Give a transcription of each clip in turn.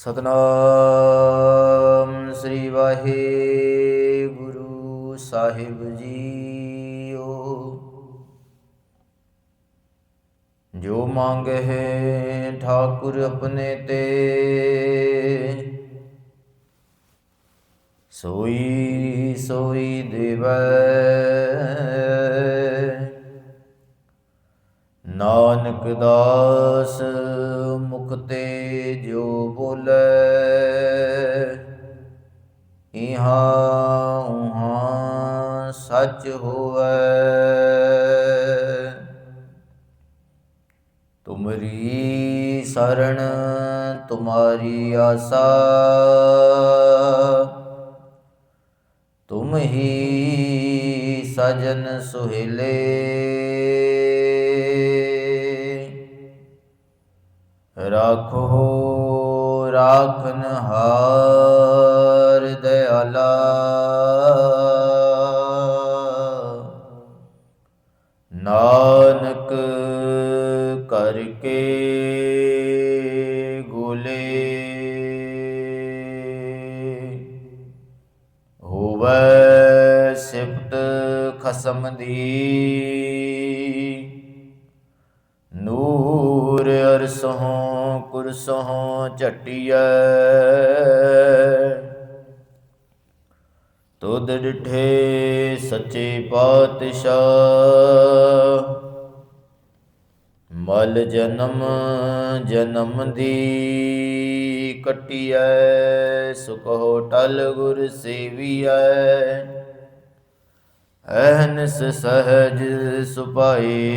ਸਤਨਾਮ ਸ੍ਰੀ ਵਾਹਿਗੁਰੂ ਸਾਹਿਬ ਜੀਓ। ਜੋ ਮੰਗ ਹੈ ਠਾਕੁਰ ਆਪਣੇ ਤੇ, ਸੋਈ ਸੋਈ ਦੇਵੈ। ਨਾਨਕ ਦਾਸ मुक्ते जो बोले सच हो तुमरी शरण तुम्हारी आशा तुम ही सजन सुहेले। ਰਾਖੋ ਰਾਖਨ ਹਾਰ ਦਇਆਲਾ ਨਾਨਕ ਕਰਕੇ ਗੋਲੇ ਹੋਵੇ ਸਿਫਤ ਖਸਮ ਦੀ। ਅਰਸੋਂ ਕੁਰਸੋਂ ਝਟਿਐ। ਤੁਧ ਡਿਠੇ ਸੱਚੇ ਪਾਤਸ਼ਾਹ। ਮਲ ਜਨਮ ਜਨਮ ਦੀ ਕਟਿਐ, ਸੁਖੋ ਟਲ ਗੁਰ ਸੇਵੀਐ। ਅਹਨਸ ਸਹਜ ਸੁਪਾਏ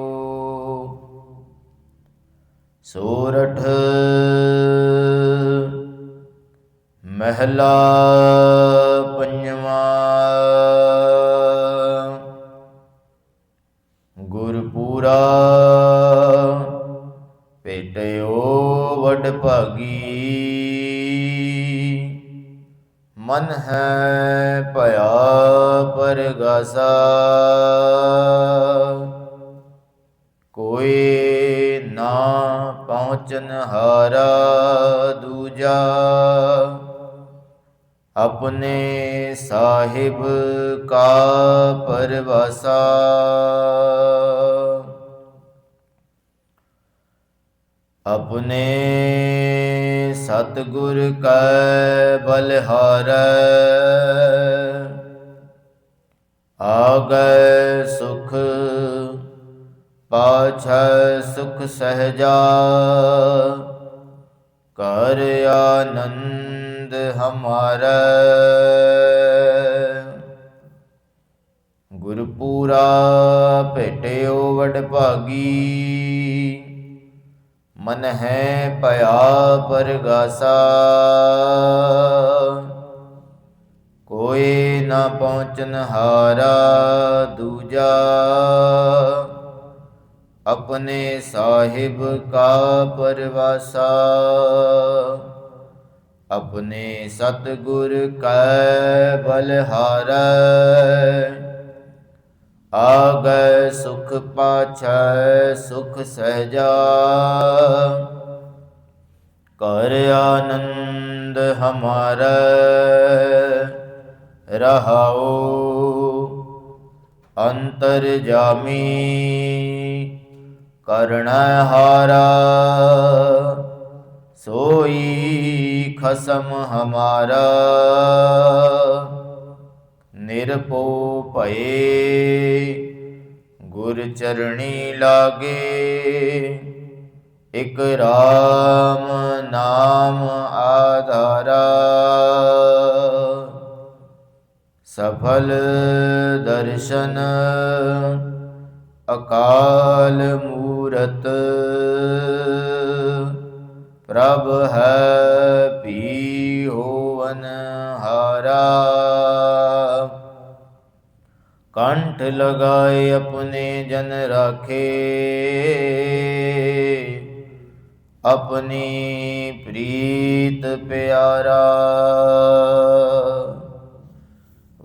ਸੋਰਠ ਮਹਿਲਾ ਪੰਜਵਾ ਗੁਰਪੂਰਾ ਭੇਟਿਓ ਵਡ ਭਾਗੀ। ਮਨ ਹੈ ਭਇਆ ਪਰਗਾਸਾ। ਕੋਈ ਨਾ ਪਹੁੰਚਨ ਹਾਰਾ ਦੂਜਾ। ਆਪਣੇ ਸਾਹਿਬ ਕਾ ਪਰਵਾਸਾ। ਆਪਣੇ ਸਤਿਗੁਰ ਕੈ ਬਲਿਹਾਰੈ ਆਗੈ ਸੁਖ ਪਾਛੈ ਸੁਖ ਸਹਜਾ, ਕਰ ਆਨੰਦ ਹਮਾਰਾ। ਗੁਰਪੂਰਾ ਭੇਟਿਓ ਵਡ ਭਾਗੀ ਮਨ ਹੈ ਭਇਆ ਪਰਗਾਸਾ। ਕੋਈ ਨਾ ਪਹੁੰਚਨ ਹਾਰਾ ਦੂਜਾ ਆਪਣੇ ਸਾਹਿਬ ਕਾ ਪਰਵਾਸਾ ਆਪਣੇ ਸਤਿਗੁਰ ਕੈ ਬਲਹਾਰੈ ਆਗੈ ਸੁਖ ਪਾਛੈ ਸੁਖ ਸਹਜਾ ਕਰ ਆਨੰਦ ਹਮਾਰਾ ਰਹਾਉ ਅੰਤਰ ਜਾਮੀ ਕਰਣਹਾਰਾ ਸੋਈ ਖਸਮ ਹਮਾਰਾ। ਨਿਰਪੋ ਭਏ, ਗੁਰ ਚਰਣੀ ਲਾਗੇ, ਇਕ ਰਾਮ ਨਾਮ ਆਧਾਰਾ। ਸਫਲ ਦਰਸ਼ਨ ਅਕਾਲ ਮੂਰਤ। ਪ੍ਰਭ ਹੈ ਵੀ ਹੋਵਨ ਹਾਰਾ ਕੰਠ ਲਗਾਏ ਆਪਣੇ ਜਨ ਰਾਖੇ। ਆਪਣੀ ਪ੍ਰੀਤ ਪਿਆਰਾ।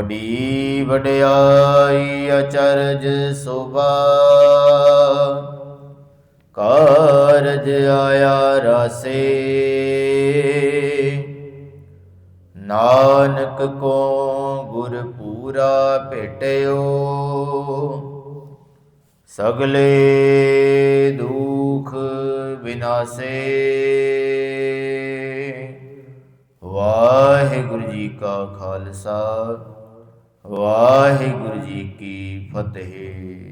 ਵਡੀ ਵਡਿਆਈ ਅਚਰਜ ਸੋਭਾ। ਕਾਰਜ ਆਇਆ ਰਸੇ। ਨਾਨਕ ਕੋ ਗੁਰ ਪੂਰਾ ਭੇਟਿਓ। ਸਗਲੇ ਦੁਖ ਵਿਨਾਸੇ ਵਾਹਿਗੁਰੂ ਜੀ ਕਾ ਖਾਲਸਾ। ਵਾਹਿਗੁਰੂ ਜੀ ਕੀ ਫਤਿਹ।